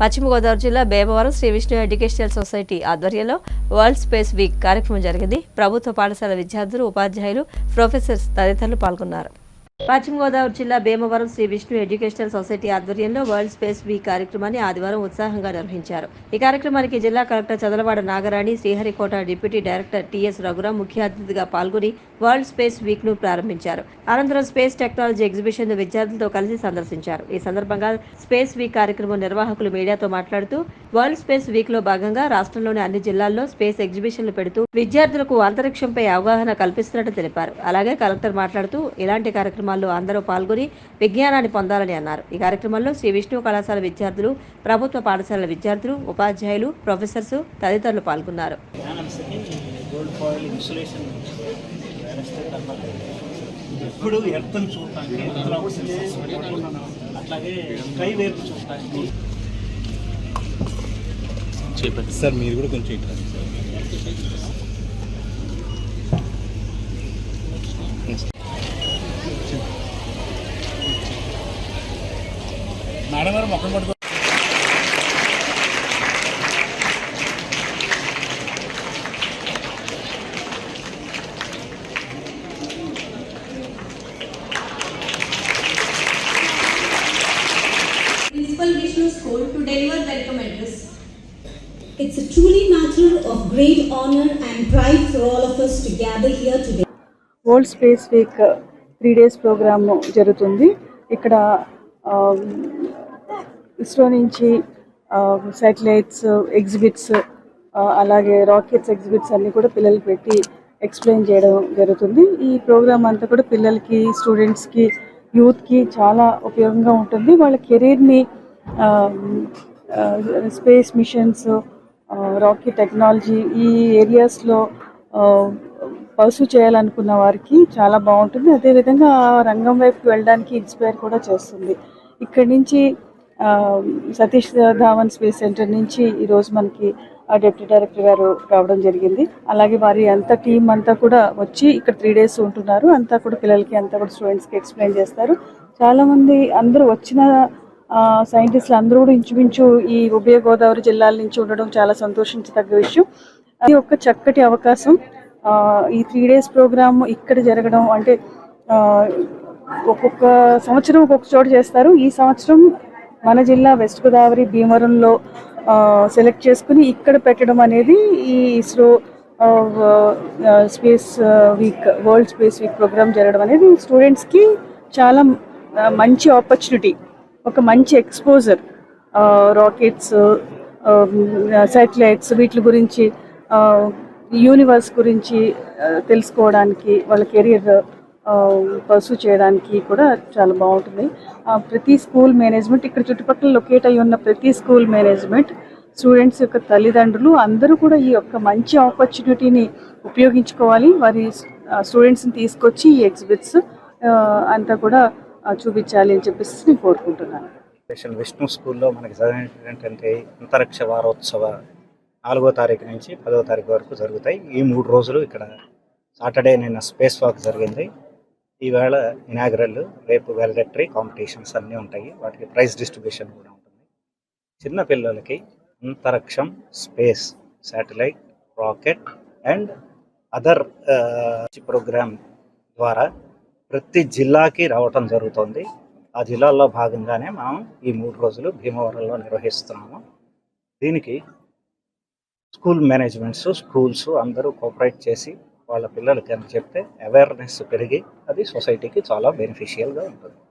పశ్చిమ గోదావరి జిల్లా Bhimavaram Sri Vishnu educational society ఆధ్వర్యంలో వరల్డ్ స్పేస్ వీక్ కార్యక్రమం జరిగింది. ప్రభుత్వ పాఠశాల విద్యార్థులు ఉపాధ్యాయులు ప్రొఫెసర్స్ తదితరులు పాల్గొన్నారు. పశ్చిమ గోదావరి జిల్లా భీమవరం శ్రీ విష్ణు ఎడ్యుకేషనల్ సొసైటీ ఆధ్వర్యంలో వరల్డ్ స్పేస్ వీక్ కార్యక్రమాన్ని ఆదివారం ఉత్సాహంగా నిర్వహించారు. ఈ కార్యక్రమానికి జిల్లా collector Chadalavada Nagarani Sriharikota deputy director T S Raghuram ముఖ్య అతిథిగా పాల్గొని వరల్డ్ స్పేస్ వీక్ను ప్రారంభించారు. అనంతరం స్పేస్ టెక్నాలజీ ఎగ్జిబిషన్ను విద్యార్థులతో కలిసి సందర్శించారు. ఈ సందర్భంగా స్పేస్ వీక్ కార్యక్రమం నిర్వాహకులు మీడియాతో మాట్లాడుతూ వరల్డ్ స్పేస్ వీక్లో భాగంగా రాష్ట్రంలోని అన్ని జిల్లాల్లో స్పేస్ ఎగ్జిబిషన్లు పెడుతూ విద్యార్థులకు అంతరిక్షంపై అవగాహన కల్పిస్తున్నట్టు తెలిపారు. అలాగే కలెక్టర్ మాట్లాడుతూ ఇలాంటి కార్యక్రమాలు కార్యక్రమాల్లో అందరూ పాల్గొని విజ్ఞానాన్ని పొందాలని అన్నారు. ఈ కార్యక్రమంలో శ్రీ విష్ణు కళాశాల విద్యార్థులు ప్రభుత్వ పాఠశాలల విద్యార్థులు ఉపాధ్యాయులు ప్రొఫెసర్స్ తదితరులు పాల్గొన్నారు. ఎప్పుడు ఎర్త్ని చూడటానికి అట్లాగే స్కై చూడటానికి సార్ మీరు కూడా కొంచెం ఇట్లా మేడం గారు మొక్కలు పట్టుకో Principal Vishnu School to deliver the commentaries. It's a truly matter of great honor and pride for all of us to gather here today. World space week three days program జరుగుతుంది ఇక్కడ ఇస్రో నుంచి satellites exhibits అలాగే rockets exhibits అన్నీ కూడా పిల్లలు పెట్టి explain చేయడం జరుగుతుంది. ఈ ప్రోగ్రామ్ అంతా కూడా పిల్లలకి స్టూడెంట్స్కి యూత్కి చాలా ఉపయోగంగా ఉంటుంది. వాళ్ళ కెరీర్ని స్పేస్ మిషన్స్ రాకెట్ టెక్నాలజీ ఈ ఏరియాస్లో పర్సూ చేయాలనుకున్న వారికి చాలా బాగుంటుంది. అదేవిధంగా ఆ రంగం వైపు వెళ్ళడానికి ఇన్స్పైర్ కూడా చేస్తుంది. ఇక్కడి నుంచి సతీష్ ధావన్ స్పేస్ సెంటర్ నుంచి ఈరోజు మనకి ఆ డిప్యూటీ డైరెక్టర్ గారు రావడం జరిగింది. అలాగే వారి అంతా టీం అంతా కూడా వచ్చి ఇక్కడ త్రీ డేస్ ఉంటున్నారు. అంతా కూడా పిల్లలకి అంతా కూడా స్టూడెంట్స్కి ఎక్స్ప్లెయిన్ చేస్తారు. చాలామంది అందరూ వచ్చిన సైంటిస్టులు అందరూ కూడా ఇంచుమించు ఈ ఉభయ గోదావరి జిల్లాల నుంచి ఉండడం చాలా సంతోషించదగ్గ విషయం. అది ఒక చక్కటి అవకాశం. ఈ త్రీ డేస్ ప్రోగ్రామ్ ఇక్కడ జరగడం అంటే ఒక్కొక్క సంవత్సరం ఒక్కొక్క చోటు చేస్తారు. ఈ సంవత్సరం మన జిల్లా వెస్ట్ గోదావరి భీమవరంలో సెలెక్ట్ చేసుకుని ఇక్కడ పెట్టడం అనేది ఈ ISRO space week world space week program జరగడం అనేది స్టూడెంట్స్కి చాలా మంచి ఆపర్చునిటీ ఒక మంచి ఎక్స్పోజర్ రాకెట్స్ శాటిలైట్స్ వీటి గురించి యూనివర్స్ గురించి తెలుసుకోవడానికి వాళ్ళ కెరీర్ పర్సూ చేయడానికి కూడా చాలా బాగుంటుంది. ఆ, ప్రతి స్కూల్ మేనేజ్మెంట్ ఇక్కడ చుట్టుపక్కల లొకేట్ అయి ఉన్న ప్రతి స్కూల్ మేనేజ్మెంట్ స్టూడెంట్స్ యొక్క తల్లిదండ్రులు అందరూ కూడా ఈ యొక్క మంచి ఆపర్చునిటీని ఉపయోగించుకోవాలి. వారి స్టూడెంట్స్ని తీసుకొచ్చి ఈ ఎగ్జిబిట్స్ అంతా కూడా చూపించాలి అని చెప్పేసి నేను కోరుకుంటున్నాను. స్పెషల్ విష్ణు స్కూల్లో మనకి జరిగినటువంటి అంతరిక్ష వారోత్సవ నాలుగో తారీఖు నుంచి పదో తారీఖు వరకు జరుగుతాయి. ఈ మూడు రోజులు ఇక్కడ సాటర్డే నిన్న స్పేస్ వాక్ జరిగింది. ఈవేళ ఇనాగరల్ రేపు వెల్డెటరీ కాంపిటీషన్స్ అన్నీ ఉంటాయి. వాటికి ప్రైజ్ డిస్ట్రిబ్యూషన్ కూడా ఉంటుంది. చిన్న పిల్లలకి అంతరిక్షం space satellite rocket and other program ద్వారా ప్రతి జిల్లాకి రావటం జరుగుతుంది. ఆ జిల్లాల్లో భాగంగానే మనం ఈ మూడు రోజులు భీమవరంలో నిర్వహిస్తున్నాము. దీనికి స్కూల్ మేనేజ్మెంట్స్ స్కూల్స్ అందరూ కోఆపరేట్ చేసి వాళ్ళ పిల్లలకి అని చెప్తే అవేర్నెస్ పెరిగి అది సొసైటీకి చాలా బెనిఫిషియల్గా ఉంటుంది.